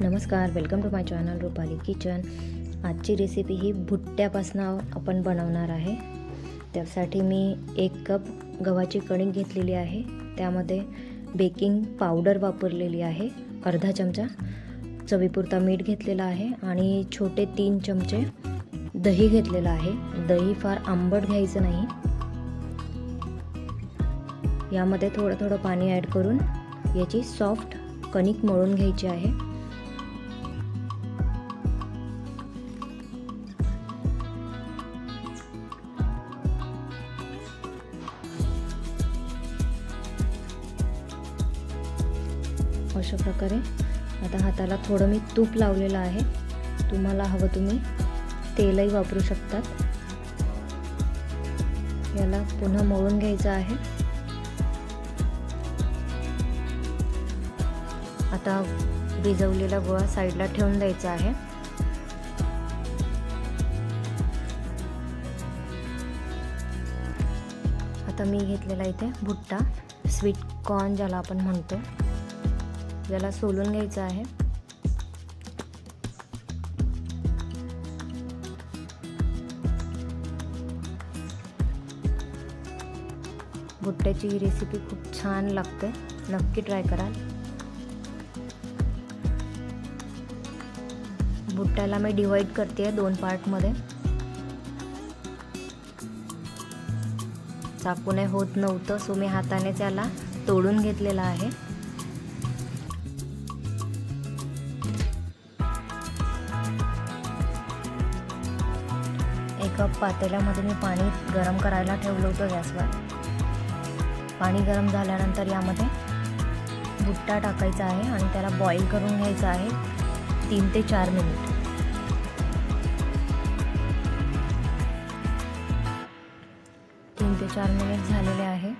नमस्कार welcome to my channel Rupali kitchen आजची recipe ही भुट्ट्यापासनं आपण बनवणार आहे. त्यासाठी मी एक कप गव्हाची कणिक घेतलेली आहे. त्यामध्ये बेकिंग पावडर वापरलेली आहे. अर्धा चमचा चवीपुरता मीठ घेतलेला आहे आणि छोटे तीन चमचे दही घेतलेलं आहे. दही फार आंबट घ्यायचं नाही. यामध्ये थोडं थोडं पाणी ॲड करून याची सॉफ्ट कणिक मळून घ्यायची आहे. अशा प्रकारे आता हाताला थोडं मी तूप लावलेलं आहे. तुम्हाला हवं तुम्ही तेलही वापरू शकतात. याला पुन्हा मळून घ्यायचं आहे. आता भिजवलेला गोळा साईडला ठेवून द्यायचा आहे. आता मी घेतलेला इथे भुट्टा स्वीट कॉर्न ज्याला आपण म्हणतो. आपल्याला सोलून घ्यायचं आहे. भुट्ट्याची ही रेसिपी खूप छान लागते. नक्की ट्राय कराल भुट्ट्याला मी डिवाईड करते दोन पार्टमध्ये चाकूने होत नव्हतं सो मी हाताने त्याला तोडून घेतलेला आहे. कप पातेल्यामध्ये मी पाणी गरम करायला ठेवलं होतं गॅसवर. पाणी गरम झाल्यानंतर यामध्ये भुट्टा टाकायचा आहे आणि त्याला बॉईल करून घ्यायचा आहे तीन ते चार मिनिट तीन ते चार मिनिट झालेले आहे.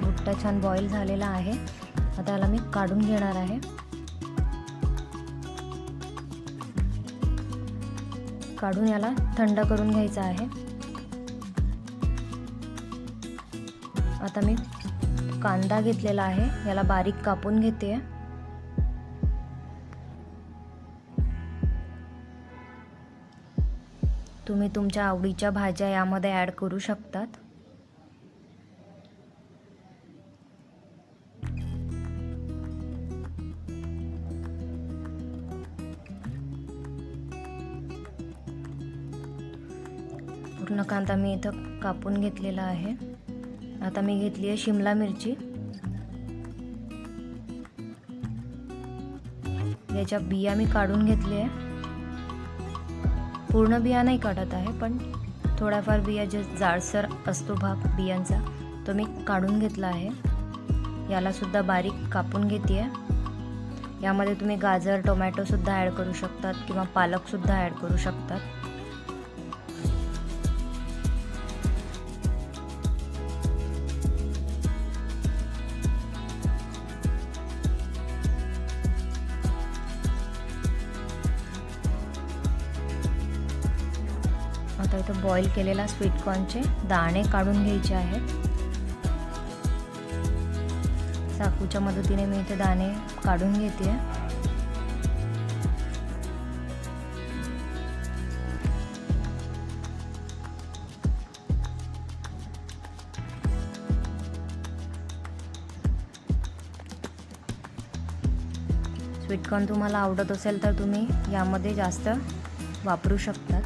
भुट्टा छान बॉईल झालेला आहे. आता याला मी काढून घेणार आहे. काढून याला थंड करून घ्यायचा आहे. आता मी कांदा घेतलेला आहे. याला बारीक कापून घेते. तुम्ही तुमच्या आवडीच्या भाज्या यामध्ये ॲड करू शकतात. पूर्ण कांदा मी इथं कापून घेतलेला आहे. आता मी घेतली आहे शिमला मिरची. याच्या बिया मी काढून घेतले आहे. पूर्ण बिया नाही काढत आहे पण थोड्याफार बिया जे जाडसर असतो भाग बियांचा तो मी काढून घेतला आहे. यालासुद्धा बारीक कापून घेते आहे यामध्ये तुम्ही गाजर टोमॅटोसुद्धा ॲड करू शकतात किंवा पालकसुद्धा ॲड करू शकतात. आता इथं बॉईल केलेला स्वीटकॉर्नचे दाणे काढून घ्यायचे आहेत. चाकूच्या मदतीने मी इथे दाणे काढून घेते. स्वीटकॉर्न तुम्हाला आवडत असेल तर तुम्ही यामध्ये जास्त वापरू शकतात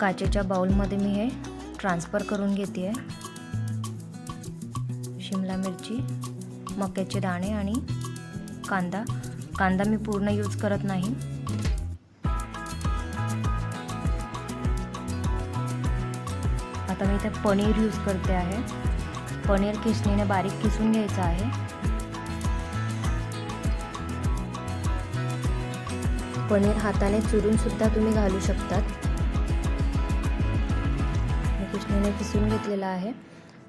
काचेच्या बाउलमध्ये मी हे ट्रान्सफर करून घेते आहे शिमला मिरची मक्याचे दाणे आणि कांदा. कांदा मी पूर्ण यूज करत नाही. आता मी इथे पनीर यूज करते आहे. पनीर किसणीने बारीक किसून घ्यायचं आहे. पनीर हाताने चुरून सुद्धा तुम्ही घालू शकतात. मी किसून घेतलेला आहे.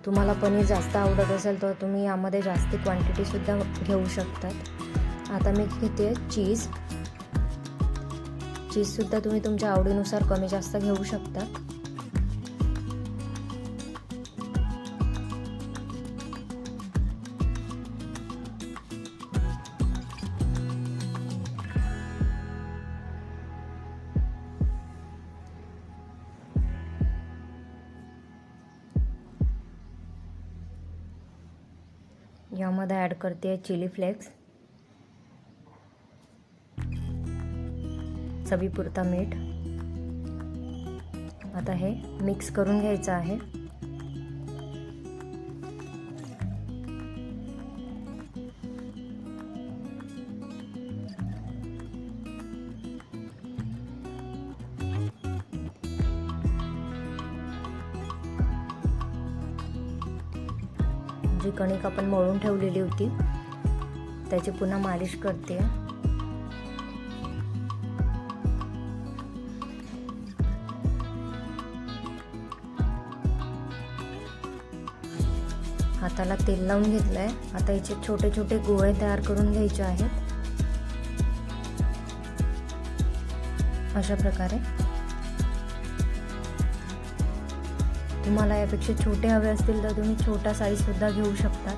तुम्हाला पनीर जास्त आवडत असेल तर तुम्ही यामध्ये जास्त क्वांटिटीसुद्धा घेऊ शकतात. आता मी घेते चीज चीजसुद्धा तुम्ही तुमच्या आवडीनुसार कमी जास्त घेऊ शकता. यामध्ये ॲड करते चिली फ्लेक्स चवीपुरता मीठ. आता हे मिक्स करून घ्यायचं आहे. जी कणिक आपण मळून ठेवलेली होती. त्याची पुन्हा मालिश करते. हाताला तेल लावून घेतलं आहे आता याचे छोटे छोटे गोळे तयार करून घ्यायचे आहेत. अशा प्रकारे. तुम्हाला यापेक्षा छोटे हवे असतील तर तुम्ही छोटा साईजसुद्धा घेऊ शकता.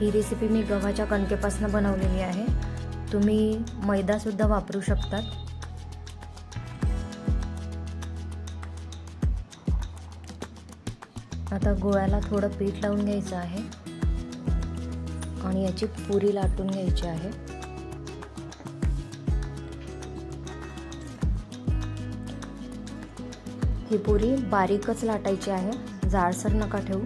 ही रेसिपी मी गव्हाच्या कणकेपासून बनवलेली आहे. तुम्ही मैदासुद्धा वापरू शकतात. आता गोळ्याला थोडं पीठ लावून घ्यायचं आहे. आणि याची पुरी लाटून घ्यायची आहे. ही पुरी बारीकच लाटायची आहे. जाडसर नका ठेवू.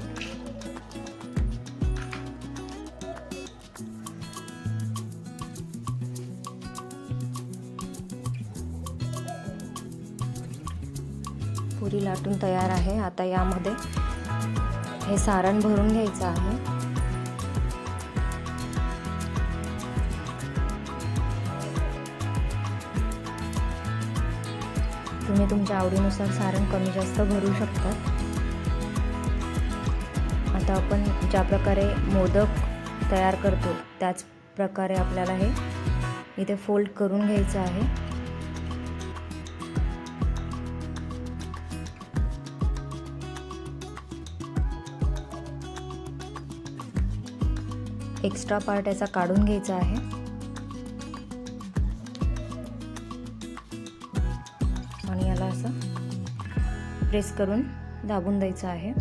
पुरी लाटून तयार आहे. आता यामध्ये हे सारण भरून घ्यायचं आहे. तुम्ही तुमच्या आवडीनुसार सारण कमी जास्त भरू शकता. आता आपण ज्या प्रकारे मोदक तयार करतो त्याच प्रकारे आपल्याला हे इथे फोल्ड करून घ्यायचं आहे. एक्स्ट्रा पार्ट याचा काढून घ्यायचा आहे. असं. प्रेस करून दाबून द्यायचं आहे.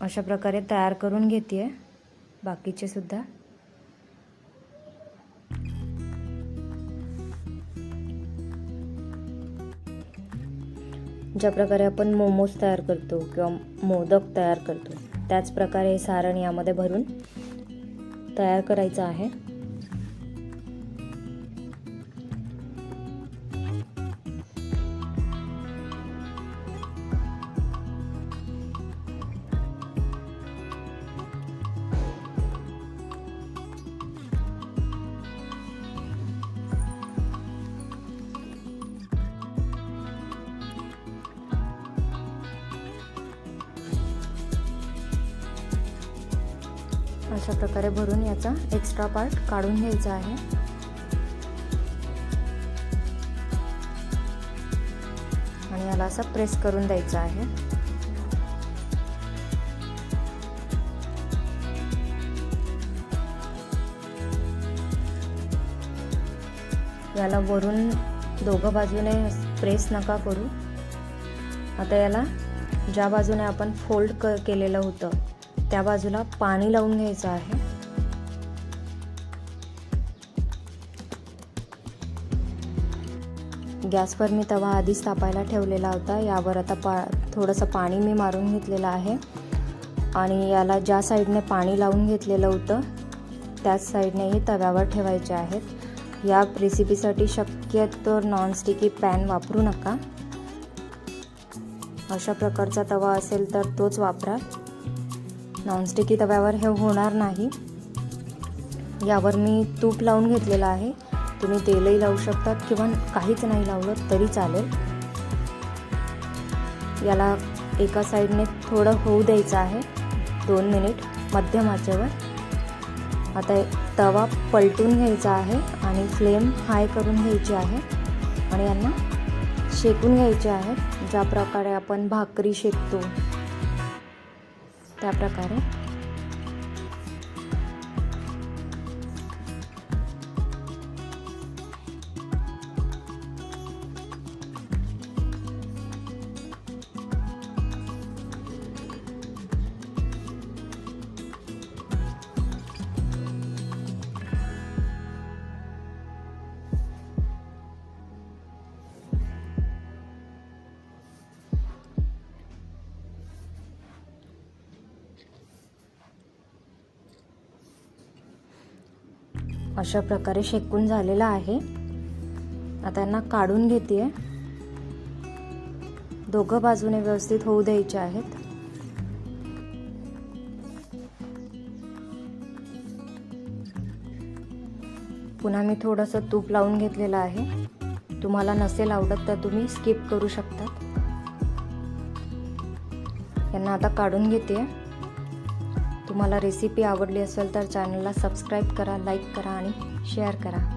अशा प्रकारे तयार करून घेते बाकीचे सुद्धा. ज्या प्रकारे आपण मोमोज तयार करतो किंवा मोदक तयार करतो त्याच प्रकारे हे सारण यामध्ये भरून तयार करायचं आहे. अशा प्रकारे भरून याचा एक्स्ट्रा पार्ट काढून घ्यायचा आहे. आणि याला असं प्रेस करून द्यायचं आहे. याला वरून दोघं बाजूने प्रेस नका करू. आता याला ज्या बाजूने आपण फोल्ड क केलेलं होतं त्या बाजूला पाणी लावून घ्यायचं आहे. गॅसवर मी तवा आधीच तापायला ठेवलेला होता. यावर आता पा थोडंसं पाणी मी मारून घेतलेलं आहे. आणि याला ज्या साईडने पाणी लावून घेतलेलं होतं त्याच साईडनेही तव्यावर ठेवायचे आहेत. या रेसिपीसाठी शक्यतो नॉनस्टिकी पॅन वापरू नका. अशा प्रकारचा तवा असेल तर तोच वापरा. नॉनस्टिकी तव्यावर हे होणार नाही. यावर मी तूप लावून घेतलेलं आहे. तुम्ही तेलही लावू शकतात किंवा काहीच नाही लावलं तरी चालेल. याला एका साईडने थोडं होऊ द्यायचं आहे. दोन मिनिट मध्यम आचेवर. आता तवा पलटून घ्यायचा आहे आणि फ्लेम हाय करून घ्यायची आहे आणि यांना शेकून घ्यायचे आहे. ज्या प्रकारे आपण भाकरी शेकतो. त्या प्रकारे अशा प्रकारे शेकून झालेला आहे. आता यांना काढून घेते दोघं बाजूने व्यवस्थित होऊ द्यायचे आहेत. पुन्हा मी थोडंसं तूप लावून घेतलेलं आहे. तुम्हाला नसेल आवडत तर तुम्ही स्किप करू शकता यांना आता काढून घेते तुम्हाला रेसिपी आवडली असेल तर चॅनलला सबस्क्राईब करा लाईक करा आणि शेअर करा.